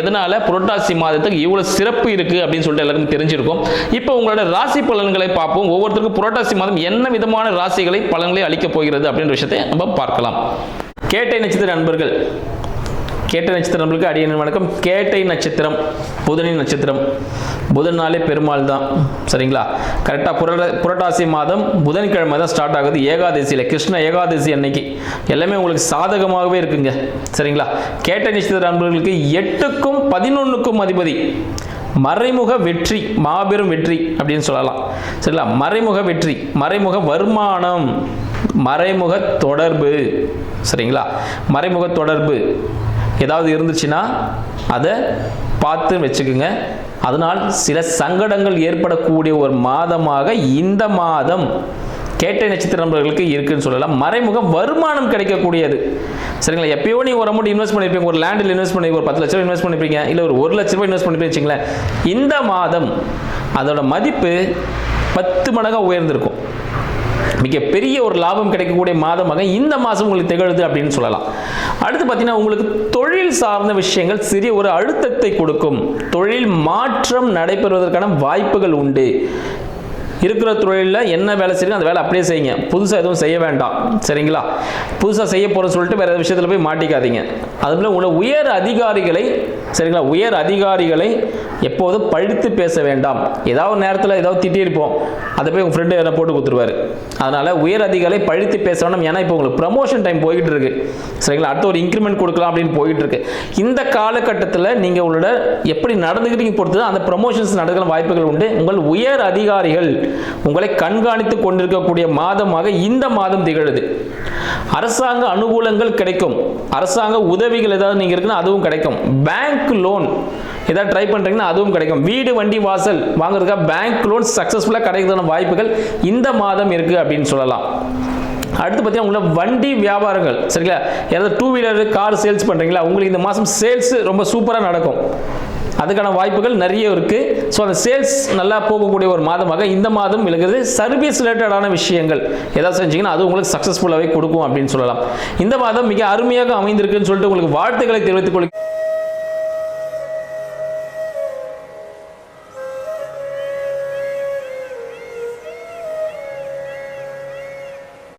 எதனால புரட்டாசி மாதத்துக்கு இவ்வளோ சிறப்பு இருக்கு அப்படின்னு சொல்லிட்டு எல்லாருக்கும் தெரிஞ்சிருக்கும். இப்போ உங்களோட ராசி பலன்களை பார்ப்போம். ஒவ்வொருத்தருக்கும் புரட்டாசி மாதம் என்ன விதமான ராசிகளை பலன்களை அளிக்கப் போகிறது அப்படின்ற விஷயத்தை நம்ம பார்க்கலாம். கேட்டை நட்சத்திர நண்பர்கள் கேட்ட நட்சத்திரம் நம்மளுக்கு அடியன் வணக்கம். கேட்டை நட்சத்திரம் புதனின் நட்சத்திரம். புதன் நாளே பெருமாள் தான். சரிங்களா? கரெக்டாக புரட புரட்டாசி மாதம் புதன்கிழமை தான் ஸ்டார்ட் ஆகுது. ஏகாதசியில் கிருஷ்ண ஏகாதசி அன்னைக்கு. எல்லாமே உங்களுக்கு சாதகமாகவே இருக்குங்க. சரிங்களா? கேட்டை நட்சத்திர நண்பர்களுக்கு எட்டுக்கும் பதினொன்றுக்கும் அதிபதி. மறைமுக வெற்றி மாபெரும் வெற்றி அப்படின்னு சொல்லலாம். சரிங்களா? மறைமுக வெற்றி மறைமுக வருமானம் மறைமுக தொடர்பு. சரிங்களா? மறைமுக தொடர்பு. ஏதாவது இருந்துச்சுன்னா அதை பார்த்து வச்சுக்குங்க. அதனால் சில சங்கடங்கள் ஏற்படக்கூடிய ஒரு மாதமாக இந்த மாதம் கேட்டை நட்சத்திர நண்பர்களுக்கு இருக்குன்னு சொல்லலாம். மறைமுக வருமானம் கிடைக்கக்கூடியது. சரிங்களா? எப்பயோ நீ ஒரு அமௌண்ட் இன்வெஸ்ட் பண்ணியிருப்பீங்க ஒரு லேண்டில் இன்வெஸ்ட் பண்ணி ஒரு பத்து லட்ச ரூபாய் இன்வெஸ்ட் பண்ணியிருப்பீங்க இல்லை ஒரு ஒரு லட்ச ரூபாய் இன்வெஸ்ட் பண்ணிருப்பீங்க வச்சுங்களேன் இந்த மாதம் அதோட மதிப்பு பத்து மடங்காக உயர்ந்திருக்கும். மிகப்பெரிய ஒரு லாபம் கிடைக்கக்கூடிய மாதமாக இந்த மாதம் உங்களுக்கு திகழுது அப்படின்னு சொல்லலாம். அடுத்து பார்த்தீங்கன்னா உங்களுக்கு தொழில் சார்ந்த விஷயங்கள் சிறிய ஒரு அழுத்தத்தை கொடுக்கும். தொழில் மாற்றம் நடைபெறுவதற்கான வாய்ப்புகள் உண்டு. இருக்கிற தொழிலில் என்ன வேலை செய்யுங்க அந்த வேலை அப்படியே செய்யுங்க. புதுசாக எதுவும் செய்ய வேண்டாம். சரிங்களா? புதுசாக செய்ய போகிறோம்னு சொல்லிட்டு வேறு விஷயத்தில் போய் மாட்டிக்காதீங்க. அதுபோல் உங்களை உயர் அதிகாரிகளை சரிங்களா? உயர் அதிகாரிகளை எப்போதும் பழித்து பேச வேண்டாம். ஏதாவது ஒரு நேரத்தில் ஏதாவது திட்டியிருப்போம் அதை போய் உங்கள் ஃப்ரெண்டு என்ன போட்டு கொடுத்துருவாரு. அதனால் உயர் அதிகாரிகளை பழித்து பேச வேண்டாம். ஏன்னா இப்போ உங்களுக்கு ப்ரமோஷன் டைம் போய்கிட்டு இருக்கு. சரிங்களா? அடுத்த ஒரு இன்க்ரிமெண்ட் கொடுக்கலாம் அப்படின்னு போயிட்டு இருக்கு. இந்த காலகட்டத்தில் நீங்கள் உங்களோட எப்படி நடந்துக்கிட்டீங்க பொறுத்து தான் அந்த ப்ரமோஷன்ஸ் நடக்கிற வாய்ப்புகள் உண்டு. உங்கள் உயர் அதிகாரிகள் உங்களை கண்காணித்து கொண்டிருக்கக்கூடிய மாதமாக இந்த மாதம் திகழுது. அரசாங்க அனுகூலங்கள் கிடைக்கும். அரசாங்க உதவிகள் ஏதாவது நீங்கள் இருக்குன்னா அதுவும் கிடைக்கும். பேங்க் லோன் ஏதாவது ட்ரை பண்ணுறீங்கன்னா அதுவும் கிடைக்கும். வீடு வண்டி வாசல் வாங்குறதுக்காக பேங்க் லோன் சக்ஸஸ்ஃபுல்லாக கிடைக்கிறதான வாய்ப்புகள் இந்த மாதம் இருக்குது அப்படின்னு சொல்லலாம். அடுத்து பார்த்தீங்கன்னா உங்களோட வண்டி வியாபாரங்கள். சரிங்களா? ஏதாவது டூ வீலர் கார் சேல்ஸ் பண்ணுறீங்களா உங்களுக்கு இந்த மாதம் சேல்ஸ் ரொம்ப சூப்பராக நடக்கும். அதுக்கான வாய்ப்புகள் நிறைய இருக்குது ஸோ அந்த சேல்ஸ் நல்லா போகக்கூடிய ஒரு மாதமாக இந்த மாதம் விளங்குது சர்வீஸ் ரிலேட்டடான விஷயங்கள் ஏதாவது செஞ்சீங்கன்னா அது உங்களுக்கு சக்ஸஸ்ஃபுல்லாகவே கொடுக்கும் அப்படின்னு சொல்லலாம். இந்த மாதம் மிக அருமையாக அமைந்திருக்குன்னு சொல்லிட்டு உங்களுக்கு வாழ்த்துக்களை தெரிவித்துக் கொள்கிறேன்